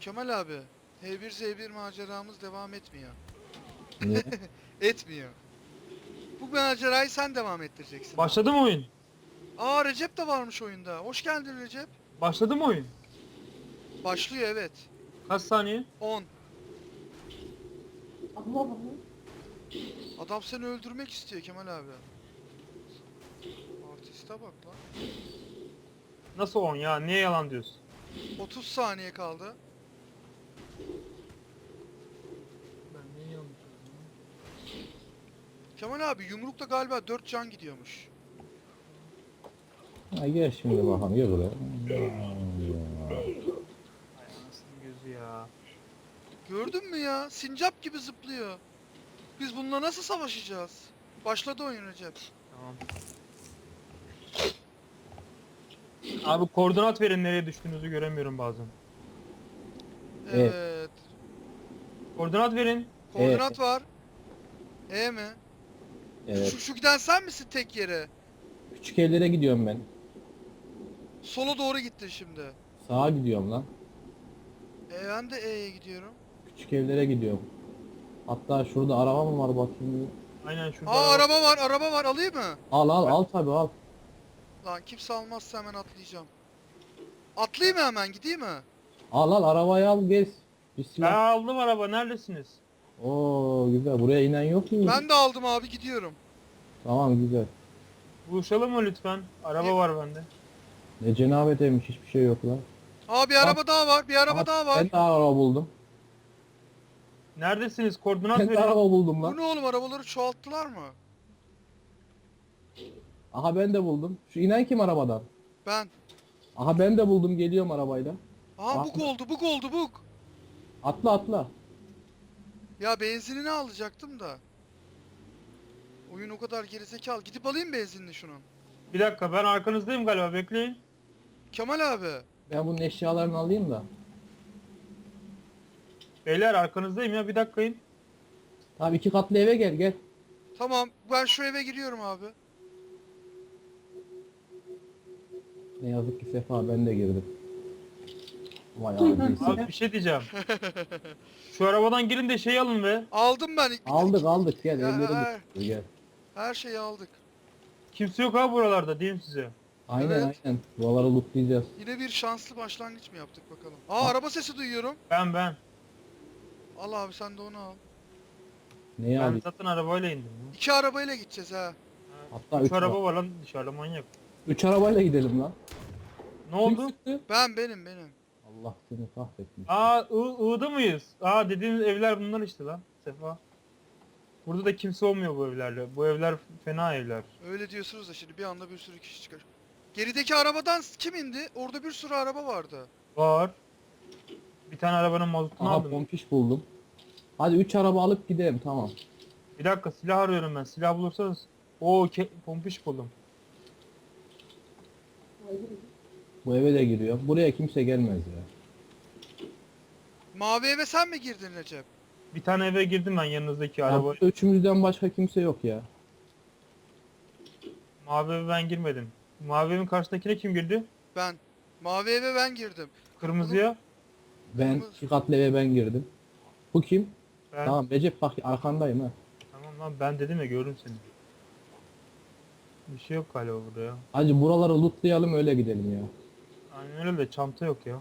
Kemal abi. H1Z1 maceramız devam etmiyor. Niye? Etmiyor. Bu macerayı sen devam ettireceksin. Başladı mı oyun? Aa Recep de varmış oyunda. Hoş geldin Recep. Başladı mı oyun? Başlıyor evet. Kaç saniye? 10. Allah Allah. Adam seni öldürmek istiyor Kemal abi. Artiste bak lan. Nasıl 10 ya? Niye yalan diyorsun? 30 saniye kaldı. Ben niye yalan Kemal abi yumrukta galiba 4 can gidiyormuş. Ha, gel şimdi bakalım gel buraya. Anasının gözü ya. Gördün mü ya? Sincap gibi zıplıyor. Biz bununla nasıl savaşacağız? Başladı oyun Recep. Tamam. Abi koordinat verin nereye düştüğünüzü göremiyorum bazen. Evet. Evet. Koordinat verin. Koordinat var. E mi? Evet. Şu, şu giden sen misin tek yere? Küçük evlere gidiyorum ben. Sola doğru gittin şimdi. Sağa gidiyorum lan. E ben de E'ye gidiyorum. Küçük evlere gidiyorum. Hatta şurada araba mı var bakayım. Aynen şurada. Aa araba var, araba var. Alayım mı? Al al al tabi al. Lan kimse almazsa hemen atlayacağım. Atlayayım mı hemen? Gideyim mi? Al al arabayı al gez. Ben silah. aldım araba neredesiniz? Oo güzel. Buraya inen yok mu? Ben de aldım abi gidiyorum. Tamam güzel. Buluşalım mı lütfen? Araba Ye- var bende. Ne cenabeteymiş hiçbir şey yok lan. Aa bir araba daha var, bir araba Aa, daha var. Ben de araba buldum. Neredesiniz? Koordinat Ben de verin. araba buldum Bu lan. ne oğlum arabaları çoğalttılar mı? Aha ben de buldum. Şu inen kim arabadan? Ben. Aha ben de buldum geliyorum arabayla. Aha Aa. bug oldu, bug oldu, bug. Atla atla. Ya benzinini alacaktım da. Oyun o kadar gerizekalı. Gidip alayım benzinini şunun. Bir dakika ben arkanızdayım galiba bekleyin. Kemal abi. Ben bunun eşyalarını alayım da. Beyler arkanızdayım ya bir dakikayın. Tamam iki katlı eve gel gel. Tamam ben şu eve giriyorum abi. Ne yazık ki Sefa ben de girdim. Vay abi. Abi bir şey diyeceğim. Şu arabadan girin de şey alın be. Aldım ben. aldık aldık gel Ya, de- gel. Her şeyi aldık. Kimse yok abi buralarda diyeyim size. Aynen Evet. aynen. Buraları lootlayacağız. Yine bir şanslı başlangıç mı yaptık bakalım. Aa araba sesi duyuyorum. Ben ben. Al abi sen de onu al. Neyi Ben alayım? zaten arabayla indim. ya. İki arabayla gideceğiz ha. Hatta Üç üç, araba araba. var lan dışarıda manyak. Üç arabayla gidelim lan. Ne Kim oldu? sıktı? Ben benim benim. Allah seni kahretmiş. Aa I- I'da mıyız? Aa dediğiniz evler bunlar işte lan. Sefa. Burada da kimse olmuyor bu evlerle. Bu evler fena evler. Öyle diyorsunuz da şimdi bir anda bir sürü kişi çıkar. Gerideki arabadan kim indi? Orada bir sürü araba vardı. Var. Bir tane arabanın mazotunu Aha aldım. pompiş buldum. Hadi üç araba alıp gidelim tamam. Bir dakika silah arıyorum ben. Silah bulursanız. Oo ke- pompiş buldum. Bu eve de giriyor. Buraya kimse gelmez ya. Mavi eve sen mi girdin Recep? Bir tane eve girdim ben yanınızdaki Ya araba. üçümüzden başka kimse yok ya. Mavi eve ben girmedim. Mavi evin karşısındakine kim girdi? Ben. Mavi eve ben girdim. Kırmızıya. Ben Kırmızı- iki katlı eve ben girdim. Bu kim? Ben. Tamam Recep bak arkandayım ha. Tamam lan ben dedim ya gördüm seni. Bir şey yok galiba burada ya. Hacı buraları lootlayalım öyle gidelim ya. Aynen öyle de çanta yok ya.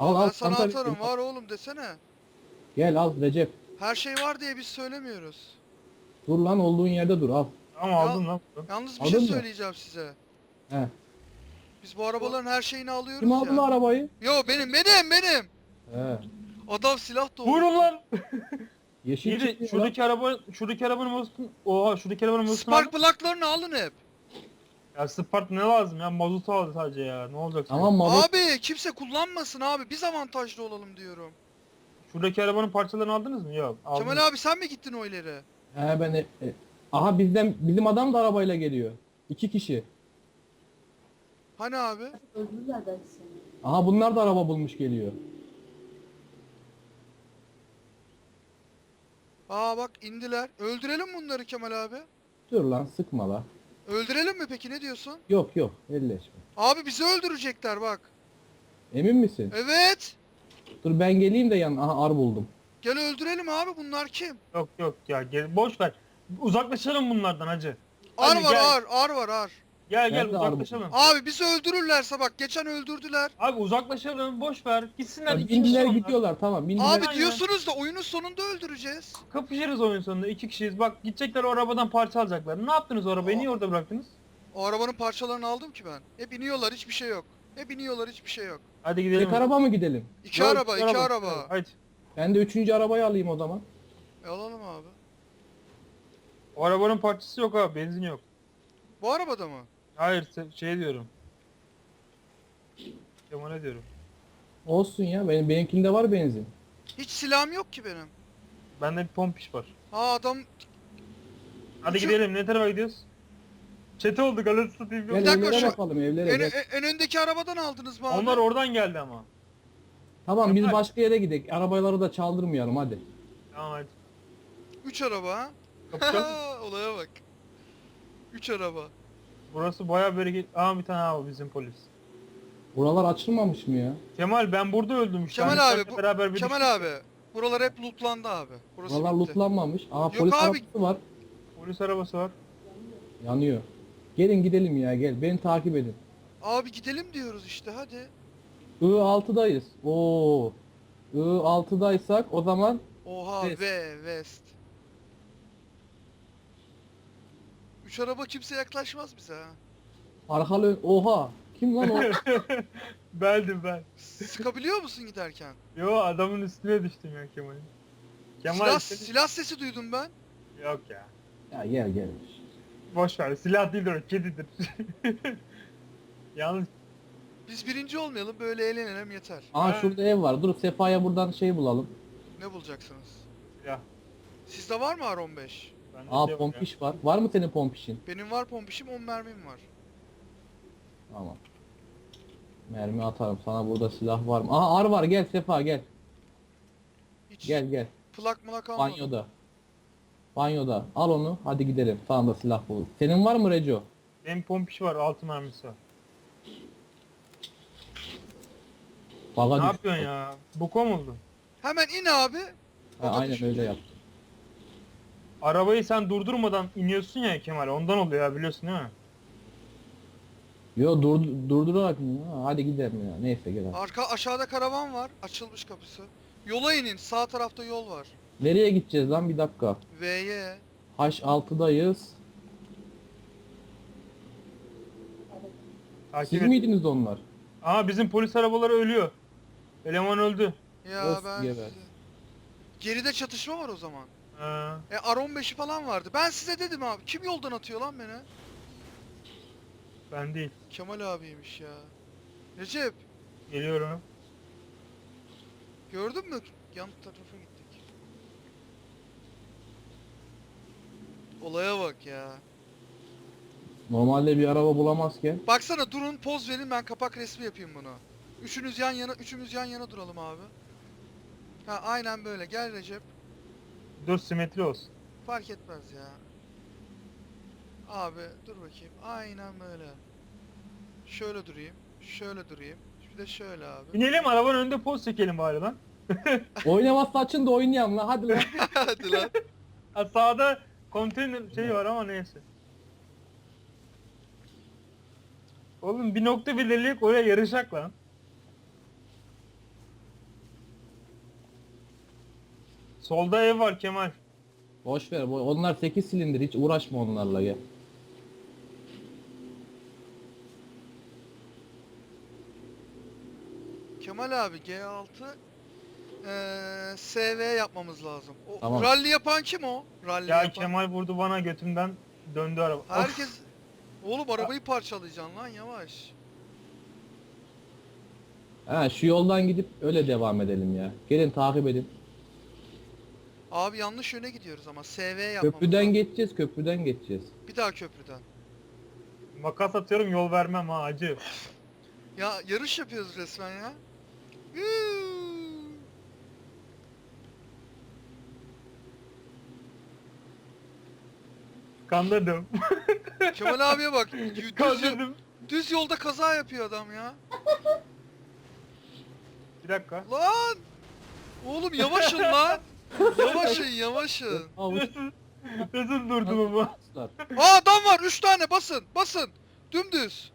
Al ben al sana çanta atarım var oğlum desene. Gel al Recep. Her şey var diye biz söylemiyoruz. Dur lan olduğun yerde dur al. Ama aldın lan. bunu. Yalnız bir Aldın şey mı? söyleyeceğim size. He. Biz bu arabaların her şeyini alıyoruz Kim aldı ya. lan arabayı? Yo benim benim benim. He. Adam silah dolu. Vurun lan. Yeşil şuradaki araba şuradaki arabanın mazotunu Oha şuradaki arabanın mazotunu Spark aldım. plaklarını alın hep. Ya Spark ne lazım ya mazotu aldı sadece ya ne olacak sana? Tamam mazot. Abi kimse kullanmasın abi. Biz avantajlı olalım diyorum. Şuradaki arabanın parçalarını aldınız mı? Yok aldım. Kemal abi sen mi gittin o ileri? He ben e, e, Aha bizden bizim adam da arabayla geliyor. İki kişi. Hani abi? Öldürdüler belki seni. Aha bunlar da araba bulmuş geliyor. Aa bak indiler. Öldürelim bunları Kemal abi. Dur lan sıkma la. Öldürelim mi peki ne diyorsun? Yok yok elleşme. Abi bizi öldürecekler bak. Emin misin? Evet. Dur ben geleyim de yan. Aha ar buldum. Gel öldürelim abi bunlar kim? Yok yok ya gel boş ver. Uzaklaşalım bunlardan hacı. Ar Hadi var gel. ar ar var ar. Gel gel uzaklaşalım. Abi bizi öldürürlerse bak geçen öldürdüler. Abi uzaklaşalım boş ver. Gitsinler Ya iki kişi bindiler onlar. gidiyorlar tamam. Bindiler. Abi Aynen. diyorsunuz da oyunun sonunda öldüreceğiz. Kapışırız oyun sonunda iki kişiyiz. Bak gidecekler o arabadan parça alacaklar. Ne yaptınız o arabayı? Niye orada bıraktınız? O arabanın parçalarını aldım ki ben. Hep iniyorlar hiçbir şey yok. Hep iniyorlar hiçbir şey yok. Hadi gidelim. Tek araba mı gidelim? İki Yok, araba, iki araba. Hadi. Ben de üçüncü arabayı alayım o zaman. E alalım abi. O arabanın parçası yok abi. Benzin yok. Bu arabada mı? Hayır se- şey diyorum. Kemal'e diyorum. Olsun ya. Benim benimkinde var benzin. Hiç silahım yok ki benim. Bende bir pompiş var. Ha adam Hadi Şu- gidelim. Ne tarafa gidiyoruz? Çete olduk anasını satayım. Gel dakika, evlere şu- bakalım evlere en, gel. öndeki arabadan aldınız mı abi? Onlar oradan geldi ama. Tamam biz başka yere gidelim. Arabaları da çaldırmayalım hadi. Tamam hadi. Üç araba ha? Kapışalım. Olaya bak. Üç araba. Burası bayağı bereket. Aa bir tane abi bizim polis. Buralar açılmamış mı ya? Kemal ben burada öldüm işte. Kemal Hani abi, bu- beraber bir Kemal abi. Buralar hep lootlandı abi. Burası Buralar bitti. lootlanmamış. Aa Yok polis abi. arabası var. Polis arabası var. Yanıyor. Gelin gidelim ya gel. Beni takip edin. Abi gidelim diyoruz işte hadi. I6'dayız. Oo. I6'daysak o zaman Oha West. ve West. Üç araba kimse yaklaşmaz bize ha. arkalı. Oha. Kim lan o? Bendim ben. Sıkabiliyor musun giderken? Yo adamın üstüne düştüm ya Kemal'in. Kemal silah, seni- silah sesi duydum ben. Yok ya. ya gel gel. Boş ver. Silah değildir o. Kedidir. Yalnız Biz birinci olmayalım böyle eğlenelim yeter. Aa Ha. şurada ev var. Dur Sefa'ya buradan şey bulalım. Ne bulacaksınız? silah. Sizde var mı R15? Bende şey Aa ya. pompiş var. Var mı senin pompişin? Benim var pompişim 10 mermim var. Tamam. Mermi atarım. Sana burada silah var mı? Aa ar var. Gel Sefa gel. Hiç Gel gel. plak mılak almadım. Banyoda. Banyoda. Al onu. Hadi gidelim. Sana da silah bul. Senin var mı Reco? Benim pompiş var. Altı mermisi var. Baga ne düş- yapıyorsun ya? Buko mu oldun? Hemen in abi. Ha, aynen öyle yaptım. Arabayı sen durdurmadan iniyorsun ya Kemal. Ondan oluyor ya biliyorsun değil mi? Yo dur, durdurarak mı? Ha, hadi gidelim ya. Neyse gel hadi. Arka aşağıda karavan var. Açılmış kapısı. Yola inin. Sağ tarafta yol var. Nereye gideceğiz lan bir dakika. V'ye. H6'dayız. Takip Siz et. miydiniz onlar? Aa bizim polis arabaları ölüyor. Eleman öldü. Ya Of, ben geber. Geride çatışma var o zaman. Ha, E R15'i falan vardı. Ben size dedim abi. Kim yoldan atıyor lan beni? ben değil. Kemal abiymiş ya. Recep Geliyorum. gördün mü? Yan tarafa gittik. Olaya bak ya. Normalde bir araba bulamazken. Baksana durun poz verin ben kapak resmi yapayım bunu. Üçünüz yan yana, üçümüz yan yana duralım abi. Ha aynen böyle. Gel Recep. Dur simetri olsun. Fark etmez ya. Abi dur bakayım. Aynen böyle. Şöyle durayım. Şöyle durayım. Bir de şöyle abi. İnelim arabanın önünde poz çekelim bari lan. Oynamazsa açın da oynayalım lan hadi lan. Hadi lan. Ha, sağda konteyner şey var ama neyse. Oğlum bir nokta belirleyip oraya yarışak lan. Solda ev var Kemal. Boş ver. Onlar 8 silindir hiç uğraşma onlarla gel. Kemal abi G6 eee SV yapmamız lazım. O Tamam. rally yapan kim o? Rally Ya yapan. Kemal vurdu bana götümden döndü araba. Of, Herkes Oğlum arabayı parçalayacaksın lan yavaş. Ha şu yoldan gidip öyle devam edelim ya. Gelin takip edin. Abi yanlış yöne gidiyoruz ama SV yapmamız Köprüden lazım. geçeceğiz, köprüden geçeceğiz. Bir daha köprüden. makas atıyorum yol vermem ha acı. Ya yarış yapıyoruz resmen ya. Yuuu. Kandırdım. Kemal abiye bak. Düz, Kandırdım. düz yolda kaza yapıyor adam ya. Bir dakika. Lan Oğlum yavaşın lan. Yavaşın yavaşın. Avuç Nasıl durdun ama? kuşlar. Aa adam var 3 tane basın basın. Dümdüz.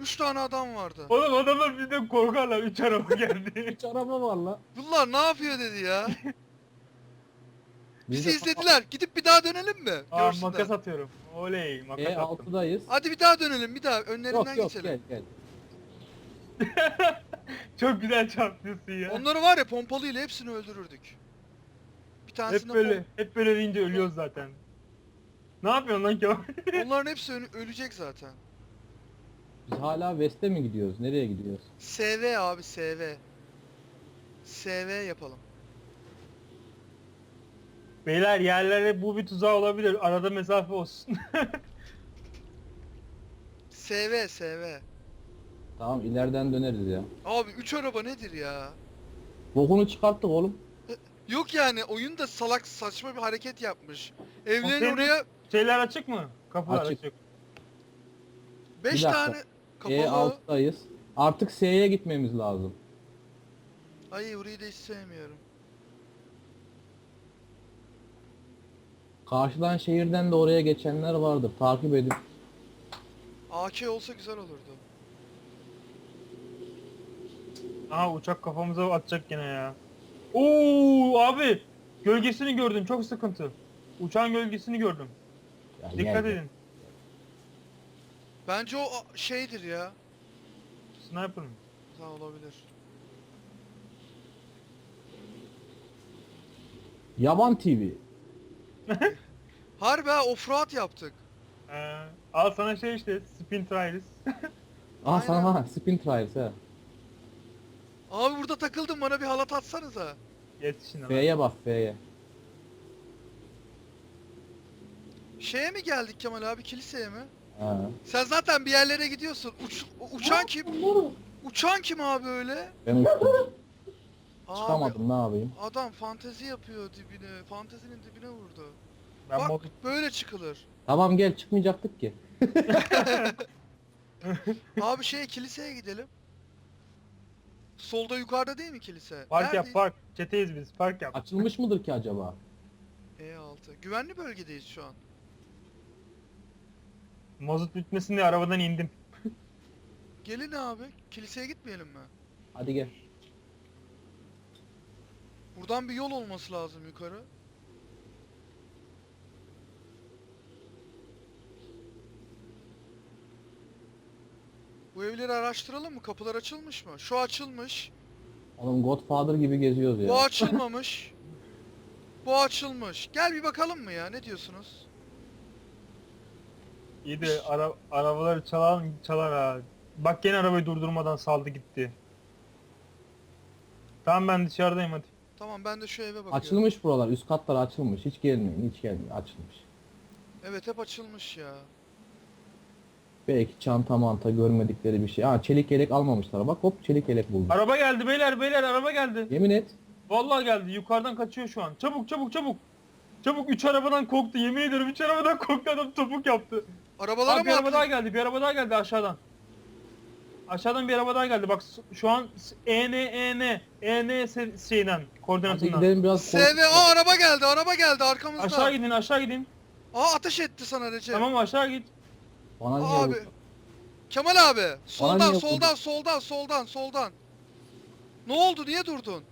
3 tane adam vardı. Oğlum adamlar bizden korkarlar. Üç araba geldi. Hiç araba var la. Bunlar ne yapıyor dedi ya. Bizi izlediler. Gidip bir daha dönelim mi? Aa Görsünler. makas atıyorum. Oley makas attım. E6'dayız. Hadi bir daha dönelim bir daha. Önlerinden Yok yok geçelim. gel gel. Çok güzel çarpıyorsun ya. Onları var ya pompalıyla hepsini öldürürdük. Bir Hep tanesini böyle, hep böyle deyince ölüyoruz zaten. Ne yapıyorsun lan Kemal? Onların hepsi ölü- ölecek zaten. Biz hala West'e mi gidiyoruz? Nereye gidiyoruz? SV abi SV. SV yapalım. Beyler yerlere bu bir tuzağı olabilir. Arada mesafe olsun. SV SV. Tamam ileriden döneriz ya. Abi 3 araba nedir ya? Bokunu çıkarttık oğlum. Yok yani oyunda salak saçma bir hareket yapmış. Evlerin Konteyner- oraya Şeyler açık mı? Kapılar Açık. açık. 5 dakika. tane kapalı. E6'dayız. Artık S'ye gitmemiz lazım. Ay orayı da hiç sevmiyorum. Karşıdan şehirden de oraya geçenler vardır. Takip edip AK olsa güzel olurdu. Aha uçak kafamıza atacak gene ya. Oo abi gölgesini gördüm çok sıkıntı. Uçağın gölgesini gördüm. Ya Dikkat gel. edin. Bence o a- şeydir ya. Sniper mı? Ha olabilir. Yaban TV. Harbi ha offroad yaptık. Ee, al sana şey işte Spin Trials. Aa sana Aynen. ha Spin Trials ha. Abi burada takıldım bana bir halat atsanıza. Geç şimdi. lan. F'ye bak F'ye. Şeye mi geldik Kemal abi kiliseye mi? Ha. Sen zaten bir yerlere gidiyorsun. Uç, uçan kim? Uçan kim abi öyle? Ben uçtum. Abi, Çıkamadım ne yapayım? Adam fantezi yapıyor dibine. Fantezinin dibine vurdu. Ben Bak mod... böyle çıkılır. Tamam gel çıkmayacaktık ki. Abi şey kiliseye gidelim. Solda yukarıda değil mi kilise? Park yap Neredeyiz? park. Çeteyiz biz park yap. Açılmış mıdır ki acaba? E6. Güvenli bölgedeyiz şu an. Mazot bitmesin diye arabadan indim. Gelin abi. Kiliseye gitmeyelim mi? Hadi gel. Buradan bir yol olması lazım yukarı. Bu evleri araştıralım mı? Kapılar açılmış mı? Şu açılmış. Oğlum Godfather gibi geziyoruz ya. Bu açılmamış. Bu açılmış. Gel bir bakalım mı ya? Ne diyorsunuz? İyi de ara arabaları çalar çalar ha. Bak gene arabayı durdurmadan saldı gitti. Tamam ben dışarıdayım hadi. Tamam ben de şu eve bakıyorum. Açılmış buralar. Üst katlar açılmış. Hiç gelmeyin. Hiç gelmeyin. Açılmış. Evet hep açılmış ya. Belki çanta manta görmedikleri bir şey. Ha çelik yelek almamışlar. Bak hop çelik yelek buldum. Araba geldi beyler beyler araba geldi. Yemin et. Vallahi geldi yukarıdan kaçıyor şu an. Çabuk çabuk çabuk. Çabuk 3 arabadan korktu yemin ederim 3 arabadan korktu adam topuk yaptı. Arabalara Abi bir mı araba daha geldi bir araba daha geldi aşağıdan. Aşağıdan bir araba daha geldi bak şu an E EN EN EN se- şeyden Hadi koordinatından. gidelim biraz. SV Aa araba geldi araba geldi arkamızda. Aşağı gidin aşağı gidin. Aa ateş etti sana Recep. Tamam aşağı git. Bana niye Abi. vurdun? Kemal abi. Soldan niye soldan vurdun? soldan soldan soldan. Ne oldu niye durdun?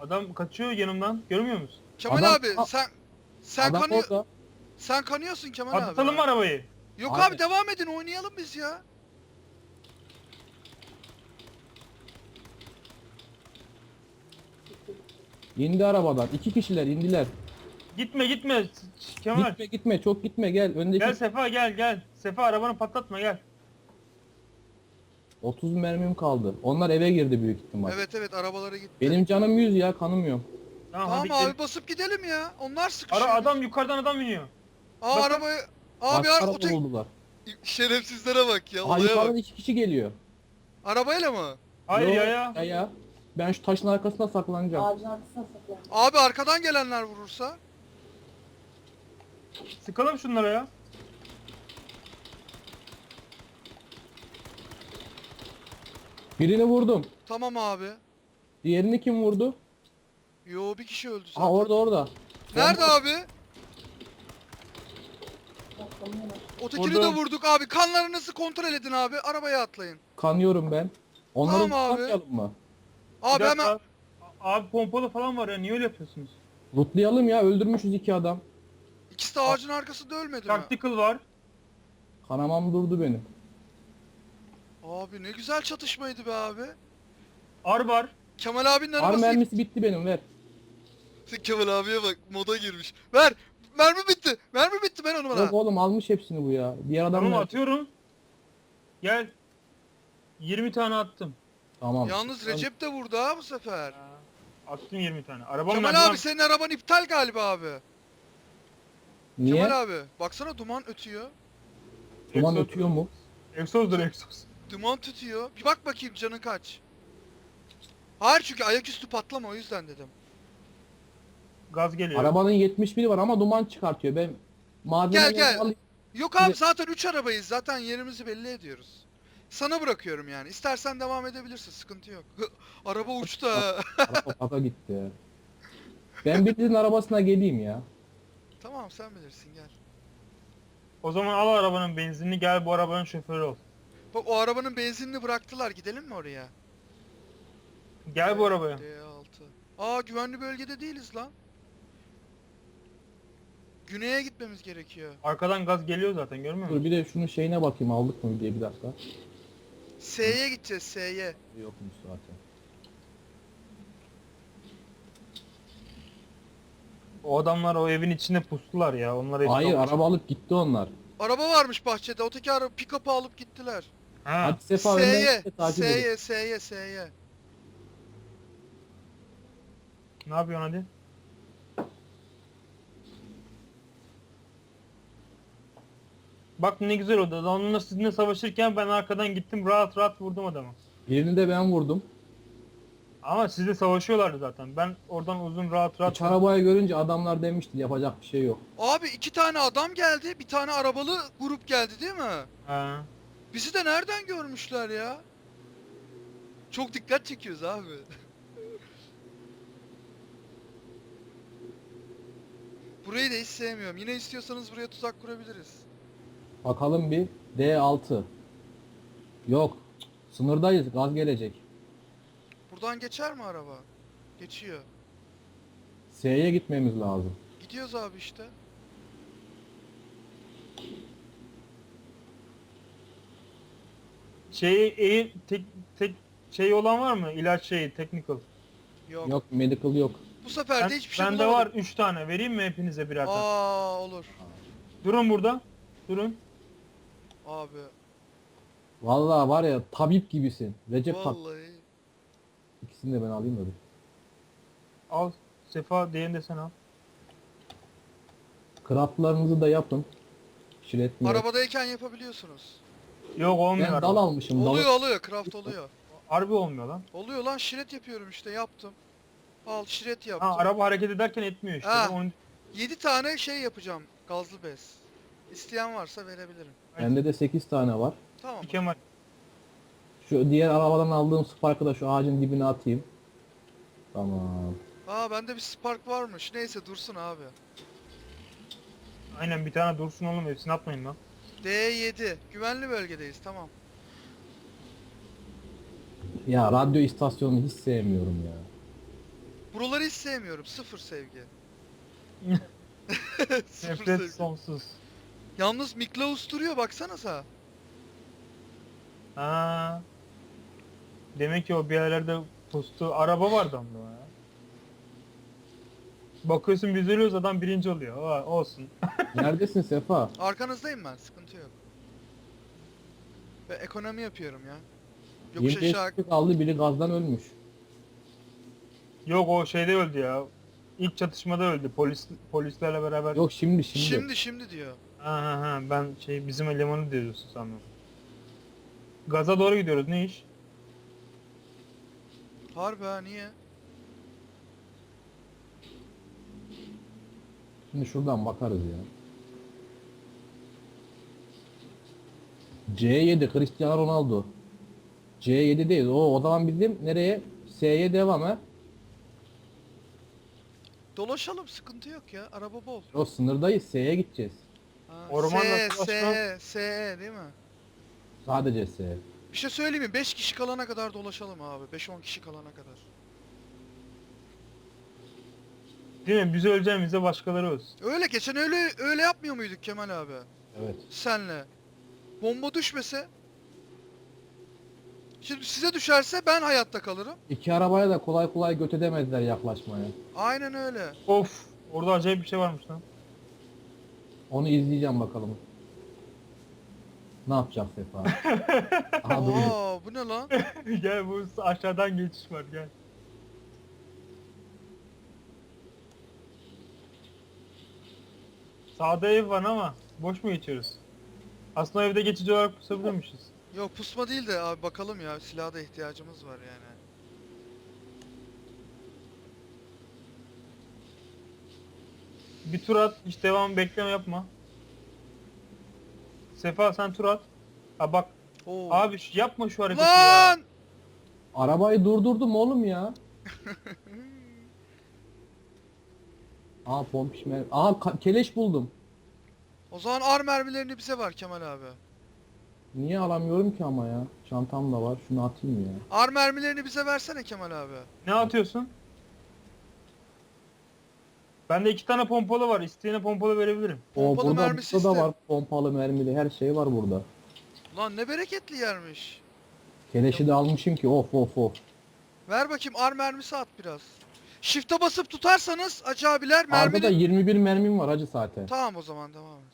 Adam kaçıyor yanımdan. Görmüyor musun? Kemal Adam- abi A- sen sen Adam kanıyor orada. sen kanıyorsun Kemal abi. Patlatalım mı arabayı? Yok Abi. abi devam edin oynayalım biz ya. İndi arabadan. İki kişiler indiler. Gitme gitme. Kemal. Gitme gitme çok gitme gel. Öndeki Gel Sefa gel gel. Sefa arabanı patlatma gel. 30 mermim kaldı. Onlar eve girdi büyük ihtimal. Evet evet arabalara gitti. Benim canım 100 ya kanım yok. Tamam, Tamam hadi abi gidelim. basıp gidelim ya. Onlar sıkışıyor. Ara adam yukarıdan adam iniyor. Aa Bakın. arabayı Abi Başka ar araba tek... buldular. şerefsizlere bak ya. Aa Olaya yukarıdan bak. iki kişi geliyor. Arabayla mı? Hayır ya ya. Ya ya. Ben şu taşın arkasına saklanacağım. Ağacın arkasına saklan. Abi arkadan gelenler vurursa. Sıkalım şunlara ya. Birini vurdum. Tamam abi. Diğerini kim vurdu? Yo bir kişi öldü zaten. Aa orada orada. Nerede abi? Ötekini Vurdum. de vurduk abi. Kanlarınızı kontrol edin abi. Arabaya atlayın. Kanıyorum ben. Onları Tamam abi. lootlayalım mı? Bir Abi dakika. hemen Abi pompalı falan var ya niye öyle yapıyorsunuz? Lootlayalım ya öldürmüşüz iki adam. ikisi de ağacın arkasında ölmedi mi? Tactical var. Kanamam durdu benim. Abi ne güzel çatışmaydı be abi. Ar var. Kemal abinin Ar arabası. mermisi bitti benim ver. Kemal abiye bak moda girmiş. Ver. Mermi bitti. Mermi bitti ben onu bana. Yok oğlum almış hepsini bu ya. Diğer adam Tamam atıyorum. Gel. 20 tane attım. Tamam. Yalnız Recep de vurdu ha bu sefer. Attım 20 tane. Arabam Kemal nerede abi lan? senin araban iptal galiba abi. Niye? Kemal abi baksana duman ötüyor. Duman Egzoz- ötüyor mu? Egzozdur egzoz. Duman tütüyor. Bir bak bakayım canın kaç. Hayır çünkü ayaküstü patlama o yüzden dedim. Gaz geliyor. Arabanın 71 var ama duman çıkartıyor. Ben malzemeleri Gel, gel. alayım. Yok abi zaten 3 arabayız zaten yerimizi belli ediyoruz. Sana bırakıyorum yani. İstersen devam edebilirsin sıkıntı yok. Araba uçtu ha. Araba gitti. Ben birinin arabasına geleyim ya. tamam sen bilirsin gel. O zaman al arabanın benzinini gel bu arabanın şoförü ol. Bak o arabanın benzinini bıraktılar gidelim mi oraya? Gel bu arabaya. D6. Aa güvenli bölgede değiliz lan. Güneye gitmemiz gerekiyor. Arkadan gaz geliyor zaten görmüyor Dur musun? bir de şunun şeyine bakayım aldık mı diye bir dakika. S'ye gideceğiz S'ye. Yokmuş zaten. O adamlar o evin içinde pustular ya. Onlar evi Hayır kapatmış. araba alıp gitti onlar. Araba varmış bahçede. Öteki araba pick-up'ı alıp gittiler. Ha. Hadi Sefa S'ye. takip edin. S'ye S'ye S'ye. Ne yapıyorsun hadi? Bak ne güzel oldu. Onunla sizinle savaşırken ben arkadan gittim rahat rahat vurdum adamı. Birini de ben vurdum. Ama siz de savaşıyorlardı zaten. Ben oradan uzun rahat rahat Üç arabayı görünce adamlar demişti yapacak bir şey yok. Abi iki tane adam geldi. Bir tane arabalı grup geldi değil mi? Ha. Bizi de nereden görmüşler ya? Çok dikkat çekiyoruz abi. Burayı da hiç sevmiyorum. Yine istiyorsanız buraya tuzak kurabiliriz. Bakalım bir D6. Yok. Sınırdayız. Gaz gelecek. Buradan geçer mi araba? Geçiyor. S'ye gitmemiz lazım. Gidiyoruz abi işte. Şey iyi tek tek şey olan var mı? İlaç şeyi technical. Yok. Yok medical yok. Bu sefer de hiçbir şey bende var bulamadım. 3 tane. Vereyim mi hepinize birer tane? Aa olur. Durun burada. Durun. Abi Vallahi var ya tabip gibisin. Recep tak. vallahi. İkisini de ben alayım da bir. Al. Sefa diğerini de sen al. Craftlarınızı da yapın. Şiretmeyin. Arabadayken yapabiliyorsunuz. Yok olmuyor. Ben dal almışım. Oluyor oluyor craft oluyor. Harbi olmuyor lan. Oluyor lan şiret yapıyorum işte yaptım. Al şiret yaptım. Ha araba hareket ederken etmiyor işte. Ha. Onu- 7 tane şey yapacağım gazlı bez. İsteyen varsa verebilirim. Bende de 8 tane var. Tamam. Kemal. Şu diğer arabadan aldığım Spark'ı da şu ağacın dibine atayım. Tamam. Aa bende bir spark varmış. Neyse dursun abi. Aynen bir tane dursun oğlum hepsini atmayın lan. D7. Güvenli bölgedeyiz tamam. Ya radyo istasyonunu hiç sevmiyorum ya. Buraları hiç sevmiyorum. Sıfır sevgi. Sıfır Nefret sevgi. sonsuz. Yalnız Miklaus duruyor baksanıza. Ha. Demek ki o bir yerlerde postu araba vardı ama ya. Bakıyorsun biz ölüyoruz adam birinci oluyor. Ha, olsun. Neredesin Sefa? Arkanızdayım ben. Sıkıntı yok. Ve ekonomi yapıyorum ya. Yokuş 25 aşağı. kişi kaldı biri gazdan ölmüş. Yok o şeyde öldü ya. İlk çatışmada öldü. Polis polislerle beraber. Yok şimdi şimdi. Şimdi şimdi diyor. Ha ha ha ben şey bizim elemanı diyorsun sandım. Gaza doğru gidiyoruz ne iş? Harbi ha niye? Şimdi şuradan bakarız ya. C7 Cristiano Ronaldo. C7 değil. O o zaman bizim nereye? S'ye devam ha. Dolaşalım sıkıntı yok ya. Araba bol. O sınırdayız. S'ye gideceğiz. Ha, Ormanla S, dolaşma. S, S değil mi? Sadece S. Bir şey söyleyeyim mi? 5 kişi kalana kadar dolaşalım abi. 5-10 kişi kalana kadar. Değil mi? Biz öleceğimizde başkaları ölsün. Öyle geçen öyle öyle yapmıyor muyduk Kemal abi? Evet. Senle. Bomba düşmese Şimdi size düşerse ben hayatta kalırım. İki arabaya da kolay kolay göt edemezler yaklaşmaya. Aynen öyle. Of. Orada acayip bir şey varmış lan. Onu izleyeceğim bakalım. Ne yapacak Sefa? Aha dur. Oo bu ne lan? gel bu aşağıdan geçiş var gel. Sağda ev var ama boş mu geçiyoruz? Aslında evde geçici olarak pusabilirmişiz. Yok pusma değil de abi bakalım ya silaha da ihtiyacımız var yani. Bir tur at, hiç devam bekleme yapma. Sefa sen tur at. Ha bak Oo. abi şu- yapma şu hareketi ya. Lan! Arabayı durdurdum oğlum ya. Aa pompiş mer... Aa ka- keleş buldum. O zaman ar mermilerini bize ver Kemal abi. Niye alamıyorum ki ama ya? Çantam da var. Şunu atayım ya. Ar mermilerini bize versene Kemal abi. Ne atıyorsun? Bende iki tane pompalı var. İsteyene pompalı verebilirim. O Pompalı burada, mermisi burada da iste. var. Pompalı mermili her şey var burada. Lan ne bereketli yermiş. Keleşi de almışım ki of of of. Ver bakayım ar mermisi at biraz. Shift'e basıp tutarsanız Hacı abiler Arada da mermini... 21 mermim var hacı zaten. Tamam o zaman devam et.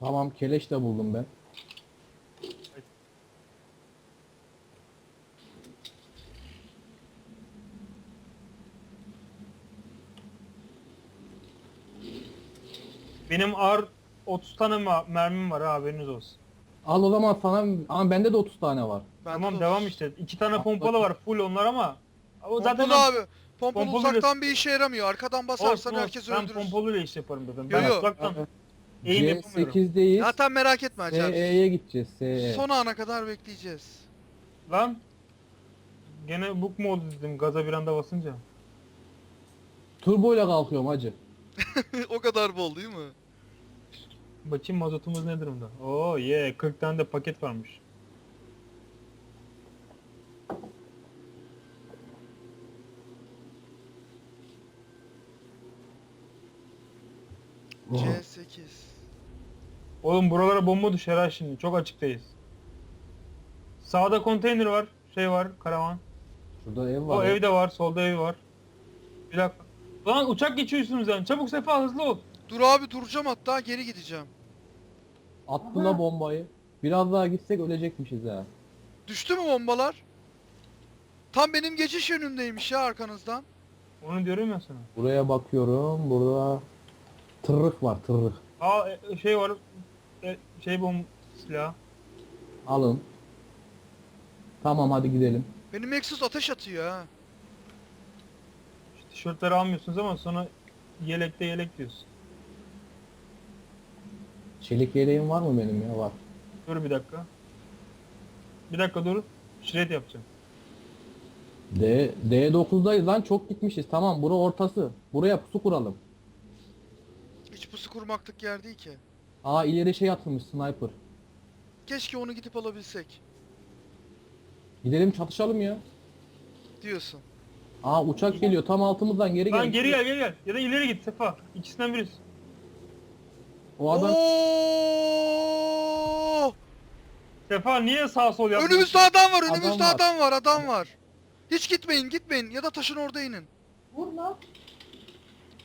Tamam keleş de buldum ben. Benim ağır 30 tane ma- mermim var ha haberiniz olsun. Al o zaman sana ama bende de 30 tane var. Bende tamam de devam olsun. işte. İki tane pompalı var full onlar ama o zaten Pompalı ben- abi. Pompalı Pompalı uzaktan bir işe yaramıyor. Arkadan basarsan Olsun, olsun. herkes ben öldürür. pompalıyla iş yaparım dedim. Yo, Ben yo. uzaktan eğim yapamıyorum. C8'deyiz. Zaten merak etme Hacı abi. SE'ye gideceğiz. SE. Son ana kadar bekleyeceğiz. Lan gene book mu oldu dedim gaza bir anda basınca. Turbo ile kalkıyorum hacı. o kadar bol değil mi? Bakayım mazotumuz ne durumda? Oo ye 40 tane de paket varmış. C8. Oğlum buralara bomba düşer ha şimdi. Çok açıktayız. Sağda konteyner var. Şey var. Karavan. Şurada ev var. O ya. evde var. Solda ev var. Bir dakika. Lan uçak geçiyor üstümüzden. Çabuk Sefa hızlı ol. Dur abi duracağım hatta geri gideceğim. Attı la bombayı. Biraz daha gitsek ölecekmişiz ha. Düştü mü bombalar? Tam benim geçiş yönündeymiş ya arkanızdan. Onu diyorum ya sana. Buraya bakıyorum. Burada tırrık var tırrık. Aa e, şey var. E, şey bom silah. Alın. Tamam hadi gidelim. Benim Exus ateş atıyor ha. Tişörtleri almıyorsunuz ama sonra yelekte yelek diyorsun. Çelik yeleğim var mı benim ya? Var. Dur bir dakika. Bir dakika dur. Şiret yapacağım. D D9'dayız lan çok gitmişiz. Tamam bura ortası. Buraya pusu kuralım. Hiç pusu kurmaklık yer değil ki. Aa ileri şey atılmış sniper. Keşke onu gidip alabilsek. Gidelim çatışalım ya. Diyorsun. Aa uçak geliyor tam altımızdan geri gel. Lan geri gel geri gel. Ya da ileri git Sefa. İkisinden birisi. O adam Oo! Sefa niye sağ sol yapıyorsun? Önümüzde adam var, Adam önümüzde var. adam var, adam var. Hiç gitmeyin, gitmeyin ya da taşın orada inin.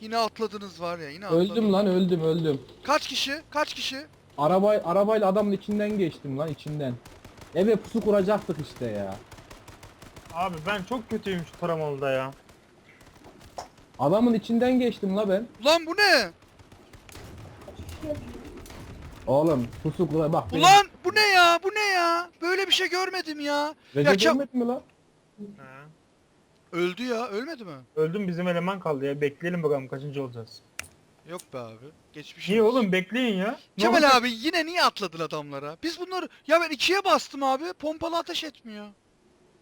Yine atladınız var ya, yine atladınız. öldüm lan öldüm öldüm. Kaç kişi? Kaç kişi? Arabay arabayla adamın içinden geçtim lan içinden. Eve pusu kuracaktık işte ya. Abi ben çok kötüyüm şu taramalıda ya. Adamın içinden geçtim la ben. Ulan bu ne? Oğlum pusu kura bak. benim- Ulan bu ne ya? Bu ne ya? Böyle bir şey görmedim ya. Recep ya Kem- ölmedi mi la? Ha. Öldü ya, ölmedi mi? Öldüm bizim eleman kaldı ya. Bekleyelim bakalım kaçıncı olacağız. Yok be abi. Geçmiş Niye olsun. oğlum bekleyin ya. Ne Kemal olacak? abi yine niye atladın adamlara? Biz bunları... Ya ben ikiye bastım abi. Pompalı ateş etmiyor.